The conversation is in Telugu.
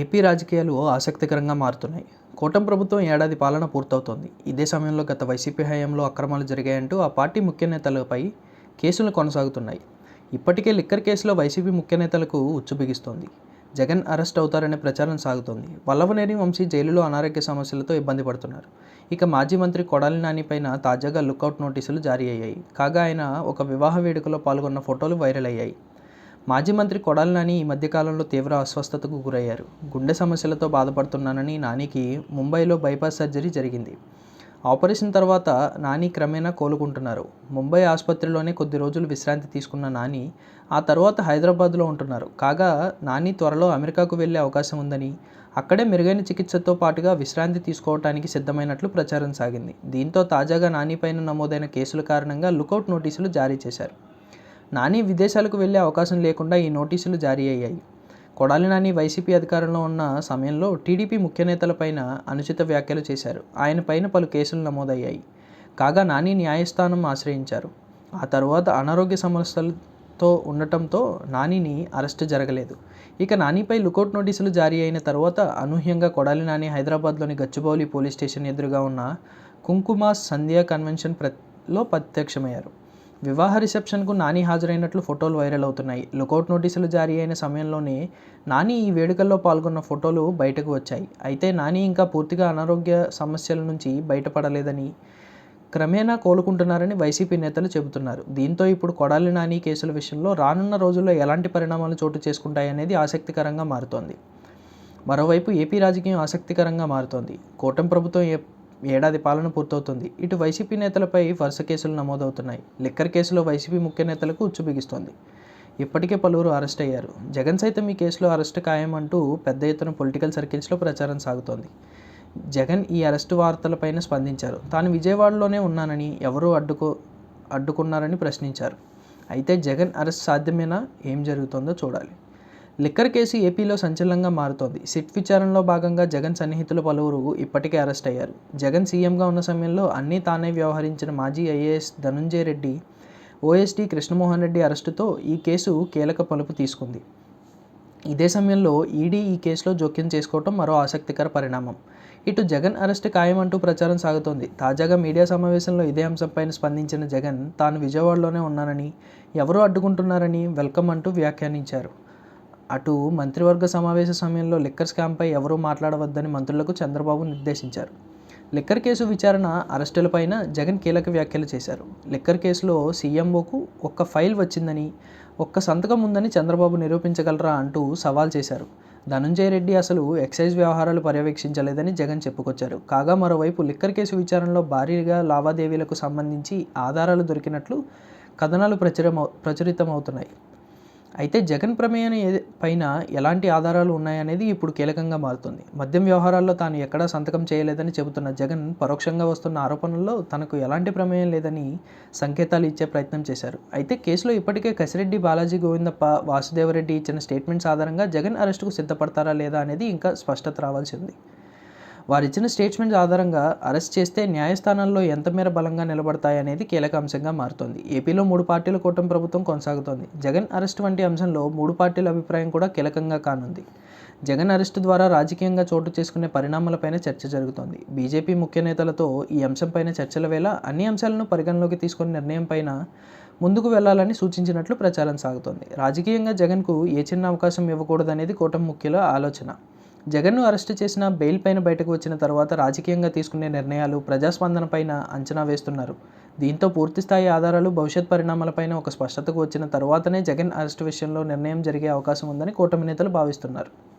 ఏపీ రాజకీయాలు ఆసక్తికరంగా మారుతున్నాయి. కూటమి ప్రభుత్వం ఏడాది పాలన పూర్తవుతోంది. ఇదే సమయంలో గత వైసీపీ హయాంలో అక్రమాలు జరిగాయంటూ ఆ పార్టీ ముఖ్య నేతలపై కేసులు కొనసాగుతున్నాయి. ఇప్పటికే లిక్కర్ కేసులో వైసీపీ ముఖ్య నేతలకు ఉచ్చు బిగిస్తోంది. జగన్ అరెస్ట్ అవుతారనే ప్రచారం సాగుతోంది. వల్లవనేని వంశీ జైలులో అనారోగ్య సమస్యలతో ఇబ్బంది పడుతున్నారు. ఇక మాజీ మంత్రి కొడాలి నాని పైన తాజాగా లుకౌట్ నోటీసులు జారీ అయ్యాయి. కాగా ఆయన ఒక వివాహ వేడుకలో పాల్గొన్న ఫోటోలు వైరల్ అయ్యాయి. మాజీ మంత్రి కొడాలి నాని ఈ మధ్యకాలంలో తీవ్ర అస్వస్థతకు గురయ్యారు. గుండె సమస్యలతో బాధపడుతున్నానని నానికి ముంబైలో బైపాస్ సర్జరీ జరిగింది. ఆపరేషన్ తర్వాత నాని క్రమేణా కోలుకుంటున్నారు. ముంబై ఆసుపత్రిలోనే కొద్ది రోజులు విశ్రాంతి తీసుకున్న నాని ఆ తర్వాత హైదరాబాద్లో ఉంటున్నారు. కాగా నాని త్వరలో అమెరికాకు వెళ్ళే అవకాశం ఉందని అక్కడే మెరుగైన చికిత్సతో పాటుగా విశ్రాంతి తీసుకోవటానికి సిద్ధమైనట్లు ప్రచారం సాగింది. దీంతో తాజాగా నాని పైన నమోదైన కేసుల కారణంగా లుకౌట్ నోటీసులు జారీ చేశారు. నాని విదేశాలకు వెళ్ళే అవకాశం లేకుండా ఈ నోటీసులు జారీ అయ్యాయి. కొడాలి నాని వైసీపీ అధికారంలో ఉన్న సమయంలో టీడీపీ ముఖ్య నేతలపైన అనుచిత వ్యాఖ్యలు చేశారు. ఆయన పైన పలు కేసులు నమోదయ్యాయి. కాగా నాని న్యాయస్థానం ఆశ్రయించారు. ఆ తర్వాత అనారోగ్య సమస్యలతో ఉండటంతో నానిని అరెస్ట్ జరగలేదు. ఇక నానిపై లుకౌట్ నోటీసులు జారీ అయిన తర్వాత అనూహ్యంగా కొడాలి నాని హైదరాబాద్లోని గచ్చిబౌలి పోలీస్ స్టేషన్ ఎదురుగా ఉన్న కుంకుమ సంధ్యా కన్వెన్షన్ ప్రలో ప్రత్యక్షమయ్యారు. వివాహ రిసెప్షన్కు నాని హాజరైనట్లు ఫోటోలు వైరల్ అవుతున్నాయి. లుకౌట్ నోటీసులు జారీ అయిన సమయంలోనే నాని ఈ వేడుకల్లో పాల్గొన్న ఫోటోలు బయటకు వచ్చాయి. అయితే నాని ఇంకా పూర్తిగా అనారోగ్య సమస్యల నుంచి బయటపడలేదని క్రమేణా కోలుకుంటున్నారని వైసీపీ నేతలు చెబుతున్నారు. దీంతో ఇప్పుడు కొడాలి నాని కేసుల విషయంలో రానున్న రోజుల్లో ఎలాంటి పరిణామాలు చోటు చేసుకుంటాయనేది ఆసక్తికరంగా మారుతోంది. మరోవైపు ఏపీ రాజకీయం ఆసక్తికరంగా మారుతోంది. కూటమి ప్రభుత్వం ఏ ఏడాది పాలన పూర్తవుతుంది. ఇటు వైసీపీ నేతలపై వరుస కేసులు నమోదవుతున్నాయి. లిక్కర్ కేసులో వైసీపీ ముఖ్య నేతలకు ఉచ్చు బిగిస్తోంది. ఇప్పటికే పలువురు అరెస్ట్ అయ్యారు. జగన్ సైతం ఈ కేసులో అరెస్ట్ ఖాయమంటూ పెద్ద ఎత్తున పొలిటికల్ సర్కిల్స్లో ప్రచారం సాగుతోంది. జగన్ ఈ అరెస్టు వార్తలపైన స్పందించారు. తాను విజయవాడలోనే ఉన్నానని ఎవరూ అడ్డుకో అడ్డుకున్నారని ప్రశ్నించారు. అయితే జగన్ అరెస్ట్ సాధ్యమేనా? ఏం జరుగుతుందో చూడాలి. లిక్కర్ కేసు ఏపీలో సంచలనంగా మారుతోంది. సిట్ విచారణలో భాగంగా జగన్ సన్నిహితులు పలువురు ఇప్పటికే అరెస్ట్ అయ్యారు. జగన్ సీఎంగా ఉన్న సమయంలో అన్నీ తానే వ్యవహరించిన మాజీ ఐఏఎస్ ధనుంజయ రెడ్డి ఓఎస్డీ కృష్ణమోహన్ రెడ్డి అరెస్టుతో ఈ కేసు కీలక పలుపు తీసుకుంది. ఇదే సమయంలో ఈడీ ఈ కేసులో జోక్యం చేసుకోవటం మరో ఆసక్తికర పరిణామం. ఇటు జగన్ అరెస్ట్ ఖాయమంటూ ప్రచారం సాగుతోంది. తాజాగా మీడియా సమావేశంలో ఇదే అంశంపైన స్పందించిన జగన్ తాను విజయవాడలోనే ఉన్నానని ఎవరు అడ్డుకుంటున్నారని వెల్కమ్ అంటూ వ్యాఖ్యానించారు. అటు మంత్రివర్గ సమావేశ సమయంలో లిక్కర్ స్కామ్పై ఎవరూ మాట్లాడవద్దని మంత్రులకు చంద్రబాబు నిర్దేశించారు. లిక్కర్ కేసు విచారణ అరెస్టులపైన జగన్ కీలక వ్యాఖ్యలు చేశారు. లిక్కర్ కేసులో సీఎంఓకు ఒక్క ఫైల్ వచ్చిందని ఒక్క సంతకం ఉందని చంద్రబాబు నిరూపించగలరా అంటూ సవాల్ చేశారు. ధనుంజయ రెడ్డి అసలు ఎక్సైజ్ వ్యవహారాలు పర్యవేక్షించలేదని జగన్ చెప్పుకొచ్చారు. కాగా మరోవైపు లిక్కర్ కేసు విచారణలో భారీగా లావాదేవీలకు సంబంధించి ఆధారాలు దొరికినట్లు కథనాలు ప్రచురమవు ప్రచురితమవుతున్నాయి. అయితే జగన్ ప్రమేయం పైన ఎలాంటి ఆధారాలు ఉన్నాయనేది ఇప్పుడు కీలకంగా మారుతుంది. మద్యం వ్యవహారాల్లో తాను ఎక్కడా సంతకం చేయలేదని చెబుతున్న జగన్ పరోక్షంగా వస్తున్న ఆరోపణల్లో తనకు ఎలాంటి ప్రమేయం లేదని సంకేతాలు ఇచ్చే ప్రయత్నం చేశారు. అయితే కేసులో ఇప్పటికే కసిరెడ్డి బాలాజీ గోవిందప్ప వాసుదేవరెడ్డి ఇచ్చిన స్టేట్మెంట్స్ ఆధారంగా జగన్ అరెస్టుకు సిద్ధపడతారా లేదా అనేది ఇంకా స్పష్టత రావాల్సి ఉంది వారిచ్చిన స్టేట్మెంట్స్ ఆధారంగా అరెస్ట్ చేస్తే న్యాయస్థానాల్లో ఎంత మేర బలంగా నిలబడతాయనేది కీలక అంశంగా మారుతోంది. ఏపీలో మూడు పార్టీల కూటమి ప్రభుత్వం కొనసాగుతోంది. జగన్ అరెస్ట్ వంటి అంశంలో మూడు పార్టీల అభిప్రాయం కూడా కీలకంగా కానుంది. జగన్ అరెస్టు ద్వారా రాజకీయంగా చోటు చేసుకునే పరిణామాలపైన చర్చ జరుగుతోంది. బీజేపీ ముఖ్య నేతలతో ఈ అంశంపైన చర్చల వేళ అన్ని అంశాలను పరిగణలోకి తీసుకుని నిర్ణయం పైన ముందుకు వెళ్ళాలని సూచించినట్లు ప్రచారం సాగుతోంది. రాజకీయంగా జగన్కు ఏ చిన్న అవకాశం ఇవ్వకూడదనేది కూటమి ముఖ్యుల ఆలోచన. జగన్ను అరెస్టు చేసిన బెయిల్ పైన బయటకు వచ్చిన తర్వాత రాజకీయంగా తీసుకునే నిర్ణయాలు ప్రజాస్పందన పైన అంచనా వేస్తున్నారు. దీంతో పూర్తిస్థాయి ఆధారాలు భవిష్యత్ పరిణామాలపైన ఒక స్పష్టతకు వచ్చిన తర్వాతనే జగన్ అరెస్టు విషయంలో నిర్ణయం జరిగే అవకాశం ఉందని కూటమి నేతలు భావిస్తున్నారు.